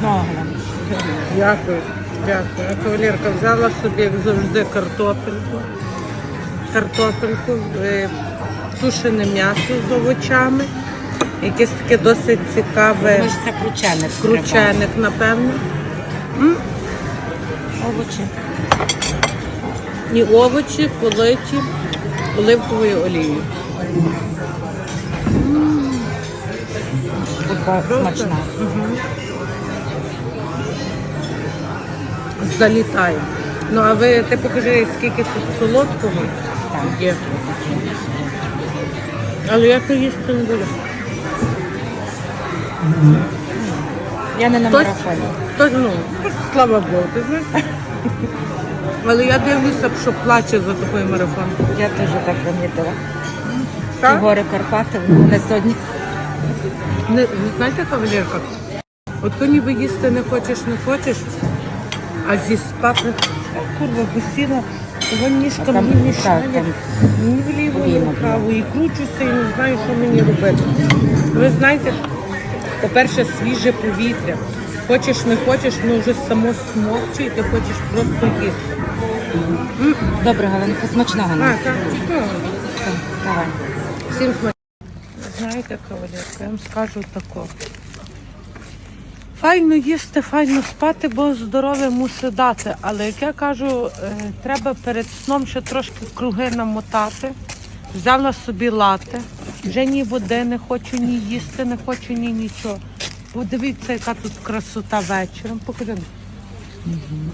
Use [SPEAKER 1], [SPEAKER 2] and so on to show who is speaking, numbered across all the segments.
[SPEAKER 1] Смачного.
[SPEAKER 2] Дякую, дякую. А кавалерка взяла собі, як завжди, картопельку. Картопельку, е, тушене м'ясо з овочами. Якесь таке досить цікаве
[SPEAKER 1] Може, це крученик.
[SPEAKER 2] крученик, напевно.
[SPEAKER 1] Овочі.
[SPEAKER 2] І овочі политі оливковою олією.
[SPEAKER 1] Така смачна.
[SPEAKER 2] Залітає. Ну а ви ти покажи, скільки тут солодкого є. Але я то їсти не буду.
[SPEAKER 1] Я не на
[SPEAKER 2] Хтось-
[SPEAKER 1] марафоні.
[SPEAKER 2] Хтось, ну, слава Богу, ти знаєш. Але я дивлюся, що плаче за такий марафон.
[SPEAKER 1] Я теж так помітила. Ті
[SPEAKER 2] Так?
[SPEAKER 1] гори Карпати, вони сьогодні.
[SPEAKER 2] Не, ви знаєте, кавалерка? От то ніби їсти не хочеш, не хочеш, а зі спати, курва, того ніжка мені мішає. Ні вліво, ні вправо. І кручуся, і не знаю, що мені робити. Ви знаєте, по-перше, свіже повітря. Хочеш, не хочеш, ну вже само смокче, і ти хочеш просто їсти.
[SPEAKER 1] Добре, Галинка, смачного
[SPEAKER 2] А, так, ну,
[SPEAKER 1] Давай.
[SPEAKER 2] Всім смачно. Знаєте, кавалерка, я вам скажу тако. Файно їсти, файно спати, бо здоров'я мусить дати. Але як я кажу, е, треба перед сном ще трошки круги намотати. Взяла собі лати, вже ні води не хочу ні їсти, не хочу ні нічого. Подивіться, яка тут красота вечором. Покажи.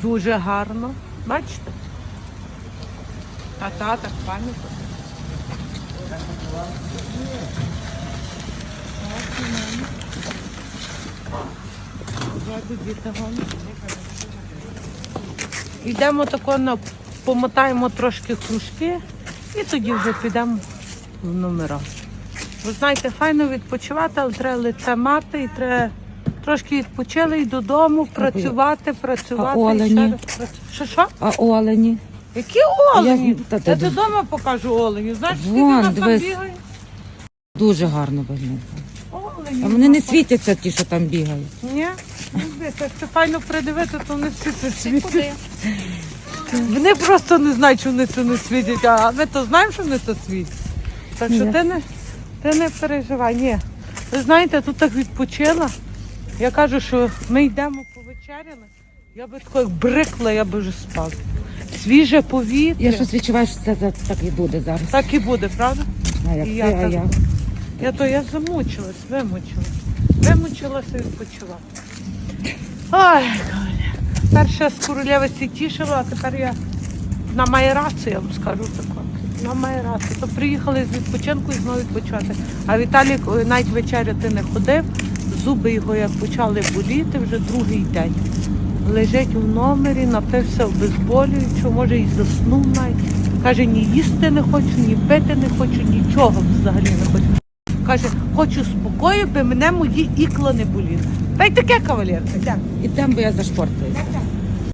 [SPEAKER 2] Дуже гарно. Бачите? Та-та, так файно. Йдемо тако на помотаємо трошки кружки і тоді вже підемо в номера. Ви знаєте, файно відпочивати, але треба лице мати і треба трошки відпочили і додому працювати, працювати.
[SPEAKER 1] А
[SPEAKER 2] і ще
[SPEAKER 1] олені?
[SPEAKER 2] раз працю- Що що?
[SPEAKER 1] А олені?
[SPEAKER 2] Які олені?
[SPEAKER 1] Я-
[SPEAKER 2] Я,
[SPEAKER 1] та- та-
[SPEAKER 2] додому покажу олені. Знаєш, скільки
[SPEAKER 1] Вон,
[SPEAKER 2] нас там
[SPEAKER 1] дивись.
[SPEAKER 2] бігає?
[SPEAKER 1] Дуже гарно виглядають.
[SPEAKER 2] Олені.
[SPEAKER 1] А вони не світяться, ті, що там бігають.
[SPEAKER 2] Ні? Ну, дивись, Як це файно придивити, то вони всі це світять. Вони просто не знають, що вони це не світять, а ми то знаємо, що вони це світять. Так що ти не, ти не переживай. Ні. Ви знаєте, тут так відпочила. Я кажу, що ми йдемо повечеряли. Я би тако як брикла, я би вже спала. Свіже повітря.
[SPEAKER 1] Я щось відчуваю, що це за- так і буде зараз.
[SPEAKER 2] Так і буде, правда?
[SPEAKER 1] А як
[SPEAKER 2] І
[SPEAKER 1] ти,
[SPEAKER 2] я
[SPEAKER 1] а
[SPEAKER 2] так.
[SPEAKER 1] я.
[SPEAKER 2] Я то я замучилась, вимучилась. Вимучилася відпочила. Ой, Галя. Перша з королевиці тішила, а тепер я на майрацію, я вам скажу тако. На майрацію. То приїхали з відпочинку і знову відпочати. А Віталік ой, навіть вечеряти не ходив. Зуби його як почали боліти вже другий день. Лежить у номері, напився обезболюючого, може і заснув навіть. Каже, ні їсти не хочу, ні пити не хочу, нічого взагалі не хочу. Каже, хочу спокою, би мене мої ікла не боліли. Та й таке кавалерка, І
[SPEAKER 1] там би я зашпортуюся.